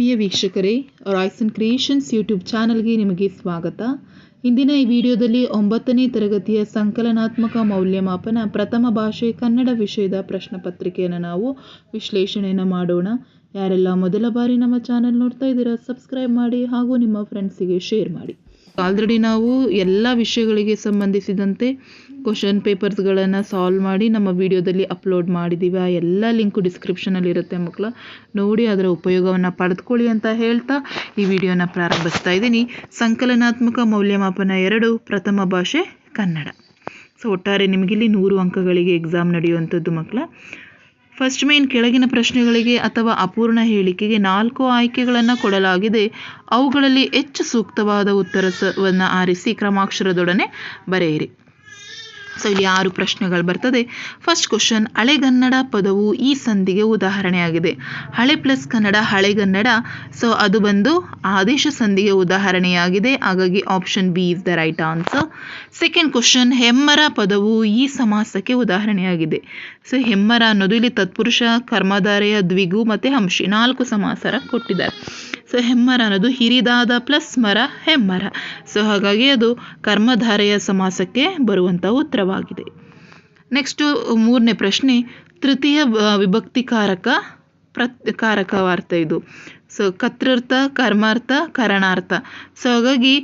ಆತ್ಮೀಯ ವೀಕ್ಷಕರೇ Royson creations YouTube ಚಾನಲ್ಗೆ ನಿಮಗೆ ಸ್ವಾಗತ. ಇಂದಿನ ಈ ವಿಡಿಯೋದಲ್ಲಿ ಒಂಬತ್ತನೇ ತರಗತಿಯ ಸಂಕಲನಾತ್ಮಕ ಮೌಲ್ಯಮಾಪನ ಪ್ರಥಮ ಭಾಷೆ ಕನ್ನಡ ವಿಷಯದ ಪ್ರಶ್ನೆ ಪತ್ರಿಕೆಯನ್ನು ನಾವು ವಿಶ್ಲೇಷಣೆಯನ್ನು ಮಾಡೋಣ. ಯಾರೆಲ್ಲ ಮೊದಲ ಬಾರಿ ನಮ್ಮ ಚಾನಲ್ ನೋಡ್ತಾ ಇದ್ದೀರಾ ಸಬ್ಸ್ಕ್ರೈಬ್ ಮಾಡಿ ಹಾಗೂ ನಿಮ್ಮ ಫ್ರೆಂಡ್ಸಿಗೆ ಶೇರ್ ಮಾಡಿ. ಆಲ್ರೆಡಿ ನಾವು ಎಲ್ಲ ವಿಷಯಗಳಿಗೆ ಸಂಬಂಧಿಸಿದಂತೆ ಕ್ವಶನ್ ಪೇಪರ್ಸ್ಗಳನ್ನು ಸಾಲ್ವ್ ಮಾಡಿ ನಮ್ಮ ವಿಡಿಯೋದಲ್ಲಿ ಅಪ್ಲೋಡ್ ಮಾಡಿದ್ದೀವಿ ಆ ಎಲ್ಲ ಲಿಂಕು ಡಿಸ್ಕ್ರಿಪ್ಷನಲ್ಲಿರುತ್ತೆ ಮಕ್ಕಳ. ನೋಡಿ ಅದರ ಉಪಯೋಗವನ್ನು ಪಡೆದುಕೊಳ್ಳಿ ಅಂತ ಹೇಳ್ತಾ ಈ ವಿಡಿಯೋನ ಪ್ರಾರಂಭಿಸ್ತಾ ಇದ್ದೀನಿ. ಸಂಕಲನಾತ್ಮಕ ಮೌಲ್ಯಮಾಪನ ಎರಡು, ಪ್ರಥಮ ಭಾಷೆ ಕನ್ನಡ. ಸೊ ಒಟ್ಟಾರೆ ನಿಮಗಿಲ್ಲಿ ನೂರು ಅಂಕಗಳಿಗೆ ಎಕ್ಸಾಮ್ ನಡೆಯುವಂಥದ್ದು ಮಕ್ಕಳ. ಫಸ್ಟ್ ಮೇನ್ ಕೆಳಗಿನ ಪ್ರಶ್ನೆಗಳಿಗೆ ಅಥವಾ ಅಪೂರ್ಣ ಹೇಳಿಕೆಗೆ ನಾಲ್ಕು ಆಯ್ಕೆಗಳನ್ನು ಕೊಡಲಾಗಿದೆ. ಅವುಗಳಲ್ಲಿ ಹೆಚ್ಚು ಸೂಕ್ತವಾದ ಉತ್ತರವನ್ನು ಆರಿಸಿ ಕ್ರಮಾಕ್ಷರದೊಡನೆ ಬರೆಯಿರಿ. ಸೊ ಇಲ್ಲಿ ಆರು ಪ್ರಶ್ನೆಗಳು ಬರ್ತದೆ. ಫಸ್ಟ್ ಕ್ವಶನ್ ಹಳೆಗನ್ನಡ ಪದವು ಈ ಸಂಧಿಗೆ ಉದಾಹರಣೆಯಾಗಿದೆ. ಹಳೆ ಪ್ಲಸ್ ಕನ್ನಡ ಹಳೆಗನ್ನಡ ಸೊ ಅದು ಬಂದು ಆದೇಶ ಸಂಧಿಗೆ ಉದಾಹರಣೆಯಾಗಿದೆ. ಹಾಗಾಗಿ option B is the right answer second question ಹೆಮ್ಮರ ಪದವು ಈ ಸಮಾಸಕ್ಕೆ ಉದಾಹರಣೆಯಾಗಿದೆ. ಸೊ ಹೆಮ್ಮರ ಅನ್ನೋದು ಇಲ್ಲಿ ತತ್ಪುರುಷ, ಕರ್ಮಧಾರೆಯ, ದ್ವಿಗು ಮತ್ತು ಹಂಶಿ ನಾಲ್ಕು ಸಮಾಸರ ಕೊಟ್ಟಿದ್ದಾರೆ. ಸೊ ಹೆಮ್ಮರ ಅನ್ನೋದು ಹಿರಿದಾದ ಪ್ಲಸ್ ಮರ, ಹೆಮ್ಮರ. ಸೊ ಹಾಗಾಗಿ ಅದು ಕರ್ಮಧಾರೆಯ ಸಮಾಸಕ್ಕೆ ಬರುವಂತಹ ಉತ್ತರವಾಗಿದೆ. ನೆಕ್ಸ್ಟು ಮೂರನೇ ಪ್ರಶ್ನೆ, ತೃತೀಯ ವಿಭಕ್ತಿಕಾರಕ ಪ್ರತ್ ಕಾರಕವಾರ್ಥ ಇದು. ಸೊ ಕರ್ತೃರ್ಥ ಕರ್ಮಾರ್ಥ, ಕರಣಾರ್ಥ. ಸೊ ಹಾಗಾಗಿ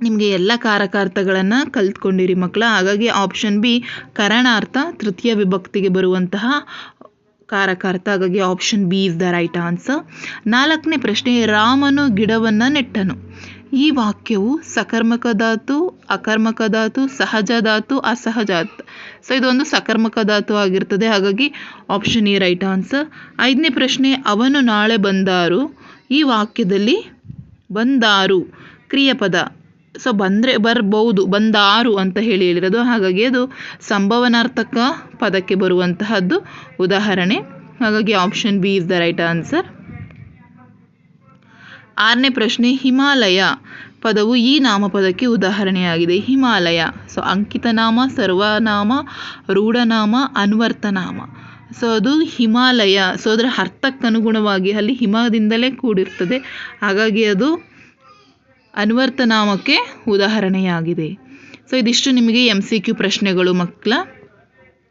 ನಿಮಗೆ ಎಲ್ಲ ಕಾರಕಾರ್ಥಗಳನ್ನು ಕಲ್ತ್ಕೊಂಡಿರಿ ಮಕ್ಕಳ ಹಾಗಾಗಿ ಆಪ್ಷನ್ ಬಿ ಕರಣಾರ್ಥ, ತೃತೀಯ ವಿಭಕ್ತಿಗೆ ಬರುವಂತಹ ಕಾರಕಾರ್ಥ. ಹಾಗಾಗಿ option B is the right answer ನಾಲ್ಕನೇ ಪ್ರಶ್ನೆ, ರಾಮನು ಗಿಡವನ್ನು ನೆಟ್ಟನು. ಈ ವಾಕ್ಯವು ಸಕರ್ಮಕ ಧಾತು ಅಕರ್ಮಕ ಧಾತು ಸಹಜ ಧಾತು ಅಸಹಜ ಸೊ ಇದೊಂದು ಸಕರ್ಮಕ ಧಾತು ಆಗಿರ್ತದೆ. ಹಾಗಾಗಿ ಆಪ್ಷನ್ ಎ ರೈಟ್ ಆನ್ಸರ್ ಐದನೇ ಪ್ರಶ್ನೆ, ಅವನು ನಾಳೆ ಬಂದಾರು? ಈ ವಾಕ್ಯದಲ್ಲಿ ಬಂದಾರು, ಕ್ರಿಯಪದ. ಸೊ ಬಂದರೆ, ಬರ್ಬೋದು, ಬಂದಾರು ಅಂತ ಹೇಳಿ ಹೇಳಿರೋದು. ಹಾಗಾಗಿ ಅದು ಸಂಭವನಾರ್ಥಕ ಪದಕ್ಕೆ ಬರುವಂತಹದ್ದು ಉದಾಹರಣೆ. ಹಾಗಾಗಿ option B is the right answer ಆರನೇ ಪ್ರಶ್ನೆ, ಹಿಮಾಲಯ ಪದವು ಈ ನಾಮಪದಕ್ಕೆ ಉದಾಹರಣೆಯಾಗಿದೆ. ಹಿಮಾಲಯ. ಸೊ, ಅಂಕಿತನಾಮ, ಸರ್ವನಾಮ, ರೂಢನಾಮ, ಅನ್ವರ್ತನಾಮ. ಸೊ, ಅದು ಹಿಮಾಲಯ. ಸೊ, ಅದರ ಅರ್ಥಕ್ಕನುಗುಣವಾಗಿ ಅಲ್ಲಿ ಹಿಮದಿಂದಲೇ ಕೂಡಿರ್ತದೆ. ಹಾಗಾಗಿ ಅದು ಅನ್ವರ್ತನಾಮಕ್ಕೆ ಉದಾಹರಣೆಯಾಗಿದೆ. ಸೊ, ಇದಿಷ್ಟು ನಿಮಗೆ ಎಂ ಸಿ ಕ್ಯೂ ಪ್ರಶ್ನೆಗಳು ಮಕ್ಕಳ.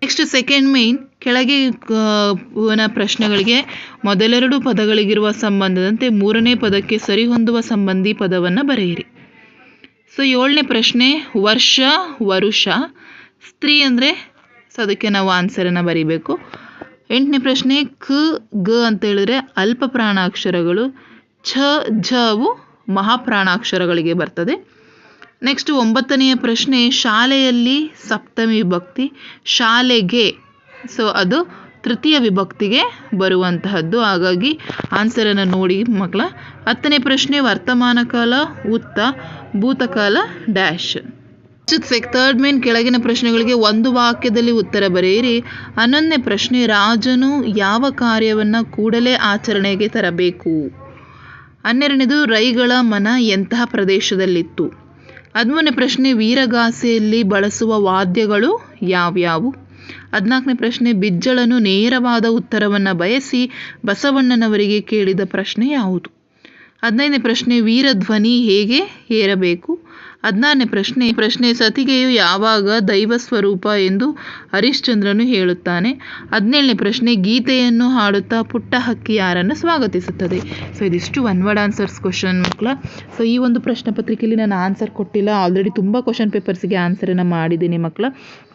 ನೆಕ್ಸ್ಟ್ ಸೆಕೆಂಡ್ ಮೇನ್ ಕೆಳಗೆ ಕ- ನ ಪ್ರಶ್ನೆಗಳಿಗೆ ಮೊದಲೆರಡು ಪದಗಳಿಗಿರುವ ಸಂಬಂಧದಂತೆ ಮೂರನೇ ಪದಕ್ಕೆ ಸರಿಹೊಂದುವ ಸಂಬಂಧಿ ಪದವನ್ನು ಬರೆಯಿರಿ. ಸೊ ಏಳನೇ ಪ್ರಶ್ನೆ, ವರ್ಷ, ವರುಷ, ಸ್ತ್ರೀ ಅಂದರೆ ಸೊ ಅದಕ್ಕೆ ನಾವು ಆನ್ಸರನ್ನು ಬರೀಬೇಕು. ಎಂಟನೇ ಪ್ರಶ್ನೆ, ಕ, ಗ ಅಂತ ಹೇಳಿದ್ರೆ ಅಲ್ಪ ಪ್ರಾಣಾಕ್ಷರಗಳು ಛ ಝವು ಮಹಾಪ್ರಾಣಾಕ್ಷರಗಳಿಗೆ ಬರ್ತದೆ. ನೆಕ್ಸ್ಟ್ ಒಂಬತ್ತನೆಯ ಪ್ರಶ್ನೆ, ಶಾಲೆಯಲ್ಲಿ ಸಪ್ತಮಿ ವಿಭಕ್ತಿ ಶಾಲೆಗೆ. ಸೊ ಅದು ತೃತೀಯ ವಿಭಕ್ತಿಗೆ ಬರುವಂತಹದ್ದು. ಹಾಗಾಗಿ ಆನ್ಸರನ್ನು ನೋಡಿ ಮಕ್ಕಳ. ಹತ್ತನೇ ಪ್ರಶ್ನೆ, ವರ್ತಮಾನ ಕಾಲ, ಉತ್ತ, ಭೂತಕಾಲ, ಡ್ಯಾಶ್. ಥರ್ಡ್ ಮೇನ್ ಕೆಳಗಿನ ಪ್ರಶ್ನೆಗಳಿಗೆ ಒಂದು ವಾಕ್ಯದಲ್ಲಿ ಉತ್ತರ ಬರೆಯಿರಿ. ಹನ್ನೊಂದನೇ ಪ್ರಶ್ನೆ, ರಾಜನು ಯಾವ ಕಾರ್ಯವನ್ನು ಕೂಡಲೇ ಆಚರಣೆಗೆ ತರಬೇಕು? ಹನ್ನೆರಡನೇದು, ರೈಗಳ ಮನ ಎಂತಹ ಪ್ರದೇಶದಲ್ಲಿತ್ತು? ಹದಿಮೂರನೇ ಪ್ರಶ್ನೆ, ವೀರಗಾಸೆಯಲ್ಲಿ ಬಳಸುವ ವಾದ್ಯಗಳು ಯಾವ್ಯಾವು? ಹದಿನಾಲ್ಕನೇ ಪ್ರಶ್ನೆ, ಬಿಜ್ಜಳನು ನೇರವಾದ ಉತ್ತರವನ್ನು ಬಯಸಿ ಬಸವಣ್ಣನವರಿಗೆ ಕೇಳಿದ ಪ್ರಶ್ನೆ ಯಾವುದು? ಹದಿನೈದನೇ ಪ್ರಶ್ನೆ, ವೀರಧ್ವನಿ ಹೇಗೆ ಏರಬೇಕು ಹದಿನಾರನೇ ಪ್ರಶ್ನೆ. ಪ್ರಶ್ನೆ ಸತಿಗೆಯು ಯಾವಾಗ ದೈವ ಸ್ವರೂಪ ಎಂದು ಹರಿಶ್ಚಂದ್ರನು ಹೇಳುತ್ತಾನೆ. ಹದಿನೇಳನೇ ಪ್ರಶ್ನೆ, ಗೀತೆಯನ್ನು ಹಾಡುತ್ತಾ ಪುಟ್ಟ ಹಕ್ಕಿ ಯಾರನ್ನು ಸ್ವಾಗತಿಸುತ್ತದೆ? ಸೊ ಇದಿಷ್ಟು ಒನ್ ವರ್ಡ್ ಆನ್ಸರ್ಸ್ ಕ್ವಶನ್ ಮಕ್ಕಳ. ಸೊ ಈ ಒಂದು ಪ್ರಶ್ನೆ ಪತ್ರಿಕೆಯಲ್ಲಿ ನಾನು ಆನ್ಸರ್ ಕೊಟ್ಟಿಲ್ಲ. ಆಲ್ರೆಡಿ ತುಂಬ ಕ್ವಶನ್ ಪೇಪರ್ಸ್ಗೆ ಆನ್ಸರನ್ನು ಮಾಡಿದ್ದೀನಿ ಮಕ್ಕಳ.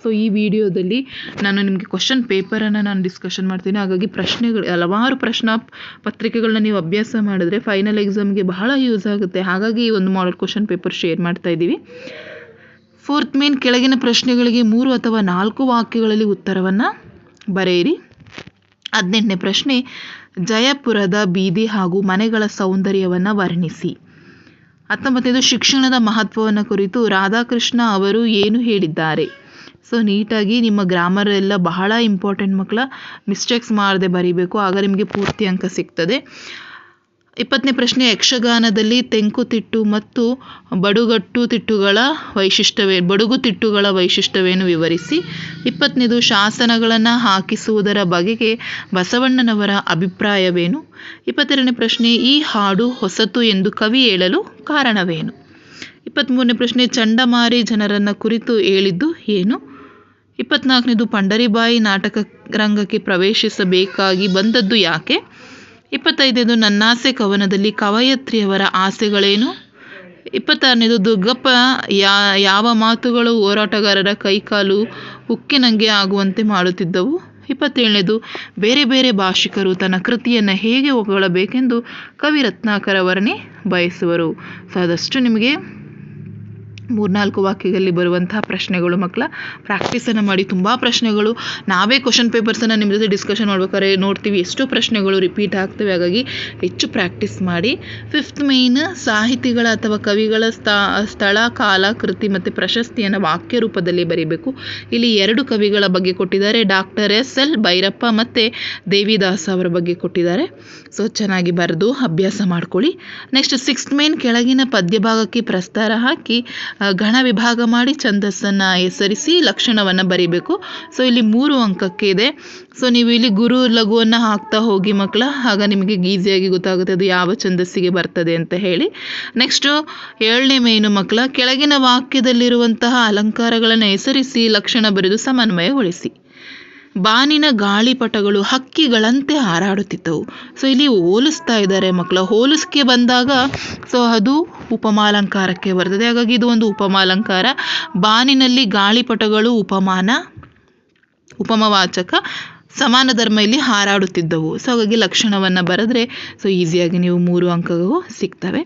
ಸೊ ಈ ವಿಡಿಯೋದಲ್ಲಿ ನಾನು ನಿಮಗೆ ಕ್ವಶನ್ ಪೇಪರನ್ನು ನಾನು ಡಿಸ್ಕಷನ್ ಮಾಡ್ತೀನಿ. ಹಾಗಾಗಿ ಪ್ರಶ್ನೆಗಳು, ಹಲವಾರು ಪ್ರಶ್ನೆ ಪತ್ರಿಕೆಗಳನ್ನ ನೀವು ಅಭ್ಯಾಸ ಮಾಡಿದ್ರೆ ಫೈನಲ್ ಎಕ್ಸಾಮ್ಗೆ ಬಹಳ ಯೂಸ್ ಆಗುತ್ತೆ. ಹಾಗಾಗಿ ಈ ಒಂದು ಮಾಡಲ್ ಕ್ವಶನ್ ಪೇಪರ್ ಶೇರ್ ಮಾಡ್ತಾ ಇದ್ದೀವಿ. ಫೋರ್ತ್ ಮೇನ್ ಕೆಳಗಿನ ಪ್ರಶ್ನೆಗಳಿಗೆ ಮೂರು ಅಥವಾ ನಾಲ್ಕು ವಾಕ್ಯಗಳಲ್ಲಿ ಉತ್ತರವನ್ನು ಬರೆಯಿರಿ. ಹದಿನೆಂಟನೇ ಪ್ರಶ್ನೆ, ಜಯಪುರದ ಬೀದಿ ಹಾಗೂ ಮನೆಗಳ ಸೌಂದರ್ಯವನ್ನು ವರ್ಣಿಸಿ. ಹತ್ತೊಂಬತ್ತೈದು, ಶಿಕ್ಷಣದ ಮಹತ್ವವನ್ನು ಕುರಿತು ರಾಧಾಕೃಷ್ಣ ಅವರು ಏನು ಹೇಳಿದ್ದಾರೆ? ಸೊ ನೀಟಾಗಿ ನಿಮ್ಮ ಗ್ರಾಮರ್ ಎಲ್ಲ ಬಹಳ ಇಂಪಾರ್ಟೆಂಟ್ ಮಕ್ಕಳ. ಮಿಸ್ಟೇಕ್ಸ್ ಮಾಡದೆ ಬರೀಬೇಕು. ಆಗ ನಿಮಗೆ ಪೂರ್ತಿ ಅಂಕ ಸಿಗ್ತದೆ. ಇಪ್ಪತ್ತನೇ ಪ್ರಶ್ನೆ, ಯಕ್ಷಗಾನದಲ್ಲಿ ತೆಂಕುತಿಟ್ಟು ಮತ್ತು ಬಡುಗಟ್ಟು ತಿಟ್ಟುಗಳ ವೈಶಿಷ್ಟ್ಯವೇ, ಬಡುಗು ತಿಟ್ಟುಗಳ ವೈಶಿಷ್ಟ್ಯವೇನು ವಿವರಿಸಿ. ಇಪ್ಪತ್ತನೇದು, ಶಾಸನಗಳನ್ನು ಹಾಕಿಸುವುದರ ಬಗೆಗೆ ಬಸವಣ್ಣನವರ ಅಭಿಪ್ರಾಯವೇನು? ಇಪ್ಪತ್ತೆರಡನೇ ಪ್ರಶ್ನೆ, ಈ ಹಾಡು ಹೊಸತು ಎಂದು ಕವಿ ಹೇಳಲು ಕಾರಣವೇನು? ಇಪ್ಪತ್ತ್ಮೂರನೇ ಪ್ರಶ್ನೆ, ಚಂಡಮಾರಿ ಜನರನ್ನು ಕುರಿತು ಹೇಳಿದ್ದು ಏನು? ಇಪ್ಪತ್ನಾಲ್ಕನೇದು ಪಂಡರಿಬಾಯಿ ನಾಟಕ ರಂಗಕ್ಕೆ ಪ್ರವೇಶಿಸಬೇಕಾಗಿ ಬಂದದ್ದು ಯಾಕೆ? ಇಪ್ಪತ್ತೈದನೇದು ನನ್ನಾಸೆ ಕವನದಲ್ಲಿ ಕವಯತ್ರಿಯವರ ಆಸೆಗಳೇನು? ಇಪ್ಪತ್ತಾರನೇದು ದುರ್ಗಪ್ಪ ಯಾ, ಯಾವ ಮಾತುಗಳು ಹೋರಾಟಗಾರರ ಕೈಕಾಲು ಉಕ್ಕಿನಂಗೆ ಆಗುವಂತೆ ಮಾಡುತ್ತಿದ್ದವು? ಇಪ್ಪತ್ತೇಳನೇದು ಬೇರೆ ಬೇರೆ ಭಾಷಿಕರು ತನ್ನ ಕೃತಿಯನ್ನು ಹೇಗೆ ಹೊಗಳಬೇಕೆಂದು ಕವಿ ರತ್ನಾಕರ ವರ್ಣಿ ಬಯಸುವರು. ಸೊ ಆದಷ್ಟು ನಿಮಗೆ ಮೂರ್ನಾಲ್ಕು ವಾಕ್ಯದಲ್ಲಿ ಬರುವಂತಹ ಪ್ರಶ್ನೆಗಳು ಮಕ್ಕಳ. ಪ್ರಾಕ್ಟೀಸನ್ನು ಮಾಡಿ ತುಂಬ ಪ್ರಶ್ನೆಗಳು. ನಾವೇ ಕ್ವಶನ್ ಪೇಪರ್ಸನ್ನು ನಿಮ್ಮ ಜೊತೆ ಡಿಸ್ಕಷನ್ ಮಾಡ್ಬೇಕಾದ್ರೆ ನೋಡ್ತೀವಿ ಎಷ್ಟು ಪ್ರಶ್ನೆಗಳು ರಿಪೀಟ್ ಆಗ್ತವೆ. ಹಾಗಾಗಿ ಹೆಚ್ಚು ಪ್ರಾಕ್ಟೀಸ್ ಮಾಡಿ. ಫಿಫ್ತ್ ಮೇಯ್ನ್ ಸಾಹಿತಿಗಳ ಅಥವಾ ಕವಿಗಳ ಸ್ಥ, ಸ್ಥಳ, ಕಾಲ, ಕೃತಿ ಮತ್ತು ಪ್ರಶಸ್ತಿಯನ್ನು ವಾಕ್ಯ ರೂಪದಲ್ಲಿ ಬರೀಬೇಕು. ಇಲ್ಲಿ ಎರಡು ಕವಿಗಳ ಬಗ್ಗೆ ಕೊಟ್ಟಿದ್ದಾರೆ. ಡಾಕ್ಟರ್ ಎಸ್ ಎಲ್ ಭೈರಪ್ಪ ಮತ್ತು ದೇವಿದಾಸ್ ಅವರ ಬಗ್ಗೆ ಕೊಟ್ಟಿದ್ದಾರೆ. ಸೊ ಚೆನ್ನಾಗಿ ಬರೆದು ಅಭ್ಯಾಸ ಮಾಡ್ಕೊಳ್ಳಿ. ನೆಕ್ಸ್ಟ್ ಸಿಕ್ಸ್ತ್ ಮೇನ್ ಕೆಳಗಿನ ಪದ್ಯ ಭಾಗಕ್ಕೆ ಪ್ರಸ್ತಾರ ಹಾಕಿ. ಗಣ ವಿಭಾಗ ಮಾಡಿ ಛಂದಸ್ಸನ್ನು ಹೆಸರಿಸಿ ಲಕ್ಷಣವನ್ನು ಬರಿಬೇಕು. ಸೊ ಇಲ್ಲಿ ಮೂರು ಅಂಕಕ್ಕೆ ಇದೆ. ಸೊ ನೀವು ಇಲ್ಲಿ ಗುರು ಲಘುವನ್ನು ಹಾಕ್ತಾ ಹೋಗಿ ಮಕ್ಕಳ, ಆಗ ನಿಮಗೆ ಈಸಿಯಾಗಿ ಗೊತ್ತಾಗುತ್ತೆ ಅದು ಯಾವ ಛಂದಸ್ಸಿಗೆ ಬರ್ತದೆ ಅಂತ ಹೇಳಿ. ನೆಕ್ಸ್ಟು ಏಳನೇ ಮೇನು ಮಕ್ಕಳ, ಕೆಳಗಿನ ವಾಕ್ಯದಲ್ಲಿರುವಂತಹ ಅಲಂಕಾರಗಳನ್ನು ಹೆಸರಿಸಿ ಲಕ್ಷಣ ಬರೆದು ಸಮನ್ವಯಗೊಳಿಸಿ. ಬಾನಿನ ಗಾಳಿಪಟಗಳು ಹಕ್ಕಿಗಳಂತೆ ಹಾರಾಡುತ್ತಿದ್ದವು. ಸೊ, ಇಲ್ಲಿ ಹೋಲಿಸ್ತಾ ಇದ್ದಾರೆ ಮಕ್ಕಳ, ಹೋಲಿಸ್ಕೆ ಬಂದಾಗ, ಸೊ, ಅದು ಉಪಮಾಲಂಕಾರಕ್ಕೆ ಬರ್ತದೆ. ಹಾಗಾಗಿ ಇದು ಒಂದು ಉಪಮಾಲಂಕಾರ. ಬಾನಿನಲ್ಲಿ ಗಾಳಿಪಟಗಳು ಉಪಮಾನ, ಉಪಮವಾಚಕ. ಸಮಾನ ಧರ್ಮ ಇಲ್ಲಿ ಹಾರಾಡುತ್ತಿದ್ದವು. ಸೊ ಹಾಗಾಗಿ ಲಕ್ಷಣವನ್ನು ಬರೆದ್ರೆ ಸೊ ಈಸಿಯಾಗಿ ನೀವು ಮೂರು ಅಂಕಗಳು ಸಿಗ್ತವೆ.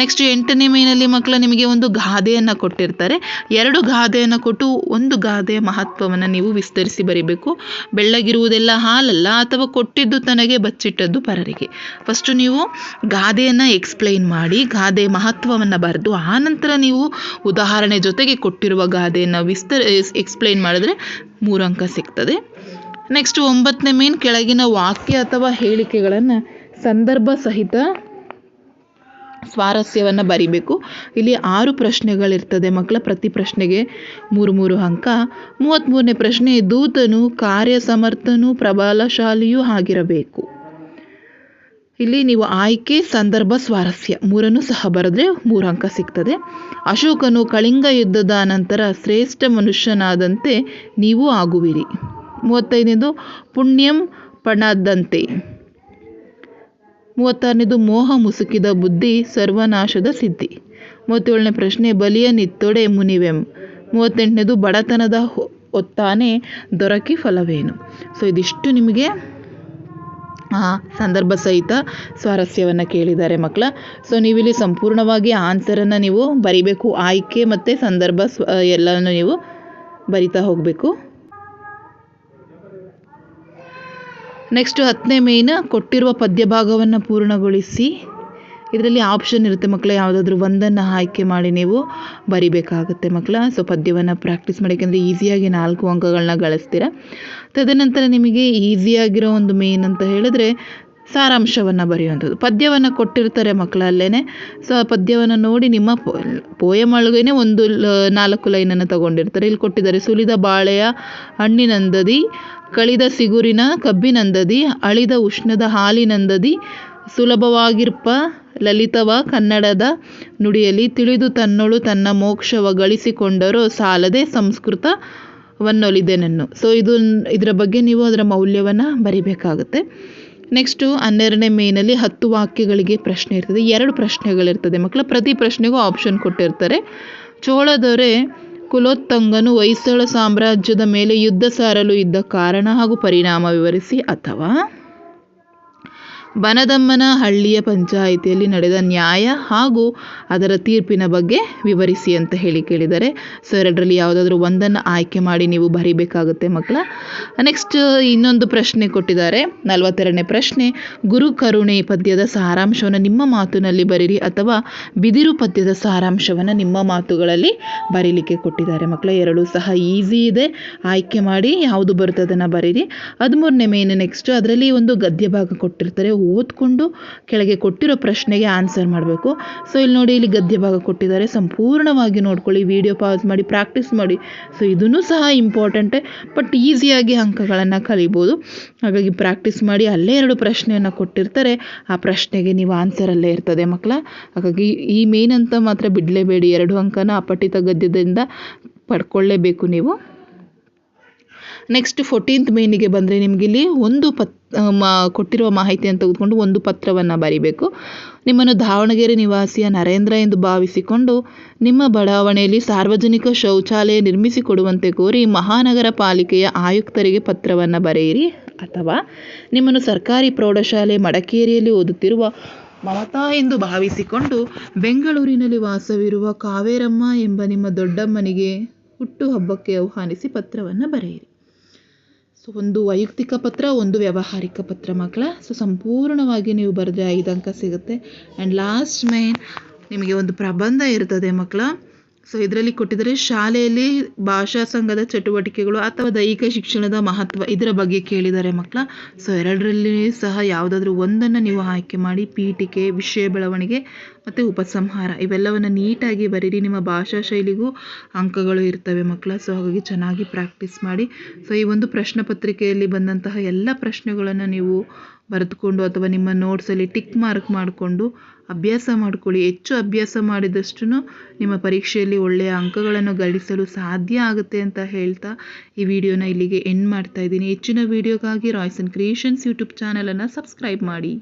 ನೆಕ್ಸ್ಟ್ ಎಂಟನೇ ಮೇನಲ್ಲಿ ಮಕ್ಕಳು ನಿಮಗೆ ಒಂದು ಗಾದೆಯನ್ನು ಕೊಟ್ಟಿರ್ತಾರೆ. ಎರಡು ಗಾದೆಯನ್ನು ಕೊಟ್ಟು ಒಂದು ಗಾದೆಯ ಮಹತ್ವವನ್ನು ನೀವು ವಿಸ್ತರಿಸಿ ಬರೀಬೇಕು. ಬೆಳ್ಳಗಿರುವುದೆಲ್ಲ ಹಾಲಲ್ಲ, ಅಥವಾ ಕೊಟ್ಟಿದ್ದು ತನಗೆ ಬಚ್ಚಿಟ್ಟದ್ದು ಪರರಿಗೆ. ಫಸ್ಟು ನೀವು ಗಾದೆಯನ್ನು ಎಕ್ಸ್ಪ್ಲೈನ್ ಮಾಡಿ ಗಾದೆ ಮಹತ್ವವನ್ನು ಬರೆದು, ಆನಂತರ ನೀವು ಉದಾಹರಣೆ ಜೊತೆಗೆ ಕೊಟ್ಟಿರುವ ಗಾದೆಯನ್ನು ವಿಸ್ತರ ಎಕ್ಸ್ಪ್ಲೈನ್ ಮಾಡಿದ್ರೆ ಮೂರು ಅಂಕ ಸಿಗ್ತದೆ. ನೆಕ್ಸ್ಟ್ ಒಂಬತ್ತನೇ ಮೇನ್ ಕೆಳಗಿನ ವಾಕ್ಯ ಅಥವಾ ಹೇಳಿಕೆಗಳನ್ನು ಸಂದರ್ಭ ಸಹಿತ ಸ್ವಾರಸ್ಯವನ್ನು ಬರಿಬೇಕು. ಇಲ್ಲಿ ಆರು ಪ್ರಶ್ನೆಗಳಿರ್ತದೆ ಮಕ್ಕಳ, ಪ್ರತಿ ಪ್ರಶ್ನೆಗೆ ಮೂರು ಮೂರು ಅಂಕ. ಮೂವತ್ತ್ಮೂರನೇ ಪ್ರಶ್ನೆ, ದೂತನು ಕಾರ್ಯಸಮರ್ಥನೂ, ಪ್ರಬಲಶಾಲಿಯೂ ಆಗಿರಬೇಕು. ಇಲ್ಲಿ ನೀವು ಆಯ್ಕೆ, ಸಂದರ್ಭ, ಸ್ವಾರಸ್ಯ ಮೂರನ್ನು ಸಹ ಬರೆದ್ರೆ ಮೂರು ಅಂಕ ಸಿಗ್ತದೆ. ಅಶೋಕನು ಕಳಿಂಗ ಯುದ್ಧದ ನಂತರ ಶ್ರೇಷ್ಠ ಮನುಷ್ಯನಾದಂತೆ ನೀವು ಆಗುವಿರಿ. ಮೂವತ್ತೈದನೇದು ಪುಣ್ಯಂ ಪಣದಂತೆ ಮೂವತ್ತಾರನೇದು ಮೋಹ ಮುಸುಕಿದ ಬುದ್ಧಿ ಸರ್ವನಾಶದ ಸಿದ್ಧಿ. ಮೂವತ್ತೇಳನೇ ಪ್ರಶ್ನೆ, ಬಲಿಯ ನಿತ್ತೊಡೆ ಮುನಿವೆಂ. ಮೂವತ್ತೆಂಟನೇದು ಬಡತನದ ಒತ್ತಾನೆ ದೊರಕಿ ಫಲವೇನು. ಸೊ, ಇದಿಷ್ಟು ನಿಮಗೆ ಸಂದರ್ಭ ಸಹಿತ ಸ್ವಾರಸ್ಯವನ್ನು ಕೇಳಿದ್ದಾರೆ ಮಕ್ಕಳ. ಸೊ, ನೀವಿಲ್ಲಿ ಸಂಪೂರ್ಣವಾಗಿ ಆನ್ಸರನ್ನು ನೀವು ಬರಿಬೇಕು. ಆಯ್ಕೆ ಮತ್ತು ಸಂದರ್ಭ ಸ್ವ, ಎಲ್ಲನೂ ನೀವು ಬರಿತಾ ಹೋಗಬೇಕು. ನೆಕ್ಸ್ಟ್ ಹತ್ತನೇ ಮೇನ ಕೊಟ್ಟಿರುವ ಪದ್ಯ ಭಾಗವನ್ನು ಪೂರ್ಣಗೊಳಿಸಿ. ಇದರಲ್ಲಿ ಆಪ್ಷನ್ ಇರುತ್ತೆ ಮಕ್ಕಳ, ಯಾವುದಾದ್ರೂ ಒಂದನ್ನು ಆಯ್ಕೆ ಮಾಡಿ ನೀವು ಬರಿಬೇಕಾಗುತ್ತೆ ಮಕ್ಕಳ. ಸೊ ಪದ್ಯವನ್ನು ಪ್ರಾಕ್ಟೀಸ್ ಮಾಡಿ ಈಸಿಯಾಗಿ ನಾಲ್ಕು ಅಂಕಗಳನ್ನ ಗಳಿಸ್ತೀರ. ತದನಂತರ ನಿಮಗೆ ಈಸಿಯಾಗಿರೋ ಒಂದು ಮೇನ್ ಅಂತ ಹೇಳಿದ್ರೆ ಸಾರಾಂಶವನ್ನು ಬರೆಯುವಂಥದ್ದು. ಪದ್ಯವನ್ನು ಕೊಟ್ಟಿರ್ತಾರೆ ಮಕ್ಕಳಲ್ಲೇನೆ. ಸೊ ಆ ಪದ್ಯವನ್ನು ನೋಡಿ ನಿಮ್ಮ ಪೋಯಮ್ ಒಳಗೇನೆ ಒಂದು ನಾಲ್ಕು ಲೈನನ್ನು ತಗೊಂಡಿರ್ತಾರೆ. ಇಲ್ಲಿ ಕೊಟ್ಟಿದ್ದಾರೆ, ಸುಲಿದ ಬಾಳೆಯ ಹಣ್ಣಿನಂದದಿ, ಕಳಿದ ಸಿಗುರಿನ ಕಬ್ಬಿನಂದದಿ, ಅಳಿದ ಉಷ್ಣದ ಹಾಲಿನಂದದಿ, ಸುಲಭವಾಗಿರ್ಪ ಲಲಿತವ ಕನ್ನಡದ ನುಡಿಯಲ್ಲಿ, ತಿಳಿದು ತನ್ನೊಳು ತನ್ನ ಮೋಕ್ಷವ ಗಳಿಸಿಕೊಂಡರೂ ಸಾಲದೆ ಸಂಸ್ಕೃತ ಸಂಸ್ಕೃತವನ್ನೊಲಿದೆನನ್ನು ಸೊ ಇದು, ಇದರ ಬಗ್ಗೆ ನೀವು ಅದರ ಮೌಲ್ಯವನ್ನು ಬರಿಬೇಕಾಗುತ್ತೆ. ನೆಕ್ಸ್ಟು ಹನ್ನೆರಡನೇ ಮೇನಲ್ಲಿ ಹತ್ತು ವಾಕ್ಯಗಳಿಗೆ ಪ್ರಶ್ನೆ ಇರ್ತದೆ. ಎರಡು ಪ್ರಶ್ನೆಗಳಿರ್ತದೆ. ಮಕ್ಕಳ, ಪ್ರತಿ ಪ್ರಶ್ನೆಗೂ ಆಪ್ಷನ್ ಕೊಟ್ಟಿರ್ತಾರೆ. ಚೋಳದೊರೆ, ಕುಲೋತ್ತಂಗನು ಹೊಯ್ಸಳ ಸಾಮ್ರಾಜ್ಯದ ಮೇಲೆ ಯುದ್ಧ ಸಾರಲು ಇದ್ದ ಕಾರಣ ಹಾಗೂ ಪರಿಣಾಮ ವಿವರಿಸಿ ಅಥವಾ ಬನದಮ್ಮನ ಹಳ್ಳಿಯ ಪಂಚಾಯಿತಿಯಲ್ಲಿ ನಡೆದ ನ್ಯಾಯ ಹಾಗೂ ಅದರ ತೀರ್ಪಿನ ಬಗ್ಗೆ ವಿವರಿಸಿ ಅಂತ ಹೇಳಿ ಕೇಳಿದ್ದಾರೆ. ಸೊ ಎರಡರಲ್ಲಿ ಯಾವುದಾದ್ರೂ ಒಂದನ್ನು ಆಯ್ಕೆ ಮಾಡಿ ನೀವು ಬರೀಬೇಕಾಗುತ್ತೆ ಮಕ್ಕಳ. ನೆಕ್ಸ್ಟ್ ಇನ್ನೊಂದು ಪ್ರಶ್ನೆ ಕೊಟ್ಟಿದ್ದಾರೆ. ನಲವತ್ತೆರಡನೇ ಪ್ರಶ್ನೆ, ಗುರು ಕರುಣೆ ಪದ್ಯದ ಸಾರಾಂಶವನ್ನು ನಿಮ್ಮ ಮಾತಿನಲ್ಲಿ ಬರೀರಿ ಅಥವಾ ಬಿದಿರು ಪದ್ಯದ ಸಾರಾಂಶವನ್ನು ನಿಮ್ಮ ಮಾತುಗಳಲ್ಲಿ ಬರೀಲಿಕ್ಕೆ ಕೊಟ್ಟಿದ್ದಾರೆ ಮಕ್ಕಳ. ಎರಡೂ ಸಹ ಈಸಿ ಇದೆ. ಆಯ್ಕೆ ಮಾಡಿ ಯಾವುದು ಬರುತ್ತೆ ಅದನ್ನು ಬರೀರಿ. ಹದಿಮೂರನೇ ಮೇನ್ ನೆಕ್ಸ್ಟ್ ಅದರಲ್ಲಿ ಒಂದು ಗದ್ಯ ಭಾಗ ಕೊಟ್ಟಿರ್ತಾರೆ. ಓದ್ಕೊಂಡು ಕೆಳಗೆ ಕೊಟ್ಟಿರೋ ಪ್ರಶ್ನೆಗೆ ಆನ್ಸರ್ ಮಾಡಬೇಕು. ಸೊ ಇಲ್ಲಿ ನೋಡಿ, ಇಲ್ಲಿ ಗದ್ಯ ಭಾಗ ಕೊಟ್ಟಿದ್ದಾರೆ. ಸಂಪೂರ್ಣವಾಗಿ ನೋಡ್ಕೊಳ್ಳಿ ವಿಡಿಯೋ ಪಾಸ್ ಮಾಡಿ ಪ್ರಾಕ್ಟೀಸ್ ಮಾಡಿ. ಸೊ ಇದೂ ಸಹ ಇಂಪಾರ್ಟೆಂಟೇ ಬಟ್ ಈಸಿಯಾಗಿ ಅಂಕಗಳನ್ನು ಕಲಿಬೋದು. ಹಾಗಾಗಿ ಪ್ರಾಕ್ಟೀಸ್ ಮಾಡಿ, ಅಲ್ಲೇ ಎರಡು ಪ್ರಶ್ನೆಯನ್ನು ಕೊಟ್ಟಿರ್ತಾರೆ. ಆ ಪ್ರಶ್ನೆಗೆ ನೀವು ಆನ್ಸರ್ ಅಲ್ಲೇ ಇರ್ತದೆ ಮಕ್ಕಳ. ಹಾಗಾಗಿ ಈ ಮೇನ್ ಅಂತ ಮಾತ್ರ ಬಿಡಲೇಬೇಡಿ. ಎರಡು ಅಂಕನ ಅಪಠಿತ ಗದ್ಯದಿಂದ ಪಡ್ಕೊಳ್ಳೇಬೇಕು ನೀವು. ನೆಕ್ಸ್ಟ್ ಫೋರ್ಟೀನ್ತ್ ಮೇನಿಗೆ ಬಂದರೆ ನಿಮಗೆ ಇಲ್ಲಿ ಒಂದು ಪತ್ ಕೊಟ್ಟಿರುವ ಮಾಹಿತಿಯನ್ನು ತೆಗೆದುಕೊಂಡು ಒಂದು ಪತ್ರವನ್ನು ಬರೀಬೇಕು. ನಿಮ್ಮನ್ನು ದಾವಣಗೆರೆ ನಿವಾಸಿಯ ನರೇಂದ್ರ ಎಂದು ಭಾವಿಸಿಕೊಂಡು ನಿಮ್ಮ ಬಡಾವಣೆಯಲ್ಲಿ ಸಾರ್ವಜನಿಕ ಶೌಚಾಲಯ ನಿರ್ಮಿಸಿಕೊಡುವಂತೆ ಕೋರಿ ಮಹಾನಗರ ಪಾಲಿಕೆಯ ಆಯುಕ್ತರಿಗೆ ಪತ್ರವನ್ನು ಬರೆಯಿರಿ. ಅಥವಾ ನಿಮ್ಮನ್ನು ಸರ್ಕಾರಿ ಪ್ರೌಢಶಾಲೆ ಮಡಕೇರಿಯಲ್ಲಿ ಓದುತ್ತಿರುವ ಮಮತಾ ಎಂದು ಭಾವಿಸಿಕೊಂಡು ಬೆಂಗಳೂರಿನಲ್ಲಿ ವಾಸವಿರುವ ಕಾವೇರಮ್ಮ ಎಂಬ ನಿಮ್ಮ ದೊಡ್ಡಮ್ಮನಿಗೆ ಹುಟ್ಟುಹಬ್ಬಕ್ಕೆ ಆಹ್ವಾನಿಸಿ ಪತ್ರವನ್ನು ಬರೆಯಿರಿ. ಸೊ ಒಂದು ವೈಯಕ್ತಿಕ ಪತ್ರ, ಒಂದು ವ್ಯಾವಹಾರಿಕ ಪತ್ರ ಮಕ್ಕಳ. ಸೊ ಸಂಪೂರ್ಣವಾಗಿ ನೀವು ಬರೆದ್ರೆ ಐದು ಅಂಕ ಸಿಗುತ್ತೆ. ಆ್ಯಂಡ್ ಲಾಸ್ಟ್ ಮೈನ್ ನಿಮಗೆ ಒಂದು ಪ್ರಬಂಧ ಇರ್ತದೆ ಮಕ್ಕಳ. ಸೊ ಇದರಲ್ಲಿ ಕೊಟ್ಟಿದ್ದಾರೆ, ಶಾಲೆಯಲ್ಲಿ ಭಾಷಾ ಸಂಘದ ಚಟುವಟಿಕೆಗಳು ಅಥವಾ ದೈಹಿಕ ಶಿಕ್ಷಣದ ಮಹತ್ವ ಇದರ ಬಗ್ಗೆ ಕೇಳಿದ್ದಾರೆ ಮಕ್ಕಳ. ಸೊ ಎರಡರಲ್ಲಿ ಸಹ ಯಾವುದಾದ್ರೂ ಒಂದನ್ನು ನೀವು ಆಯ್ಕೆ ಮಾಡಿ, ಪೀಠಿಕೆ, ವಿಷಯ ಬೆಳವಣಿಗೆ ಮತ್ತು ಉಪಸಂಹಾರ ಇವೆಲ್ಲವನ್ನು ನೀಟಾಗಿ ಬರೀರಿ. ನಿಮ್ಮ ಭಾಷಾ ಶೈಲಿಗೂ ಅಂಕಗಳು ಇರ್ತವೆ ಮಕ್ಕಳ. ಸೊ ಹಾಗಾಗಿ ಚೆನ್ನಾಗಿ ಪ್ರಾಕ್ಟೀಸ್ ಮಾಡಿ. ಸೊ ಈ ಒಂದು ಪ್ರಶ್ನೆ ಪತ್ರಿಕೆಯಲ್ಲಿ ಬಂದಂತಹ ಎಲ್ಲ ಪ್ರಶ್ನೆಗಳನ್ನು ನೀವು ಬರೆದುಕೊಂಡು ಅಥವಾ ನಿಮ್ಮ ನೋಟ್ಸಲ್ಲಿ ಟಿಕ್ ಮಾರ್ಕ್ ಮಾಡಿಕೊಂಡು ಅಭ್ಯಾಸ ಮಾಡಿಕೊಳ್ಳಿ. ಹೆಚ್ಚು ಅಭ್ಯಾಸ ಮಾಡಿದಷ್ಟು ನಿಮ್ಮ ಪರೀಕ್ಷೆಯಲ್ಲಿ ಒಳ್ಳೆಯ ಅಂಕಗಳನ್ನು ಗಳಿಸಲು ಸಾಧ್ಯ ಆಗುತ್ತೆ ಅಂತ ಹೇಳ್ತಾ ಈ ವಿಡಿಯೋನ ಇಲ್ಲಿಗೆ ಎಂಡ್ ಮಾಡ್ತಾ ಇದ್ದೀನಿ. ಹೆಚ್ಚಿನ ವಿಡಿಯೋಗಾಗಿ ರಾಯ್ಸನ್ ಕ್ರಿಯೇಷನ್ಸ್ ಯೂಟ್ಯೂಬ್ ಚಾನಲನ್ನು ಸಬ್ಸ್ಕ್ರೈಬ್ ಮಾಡಿ.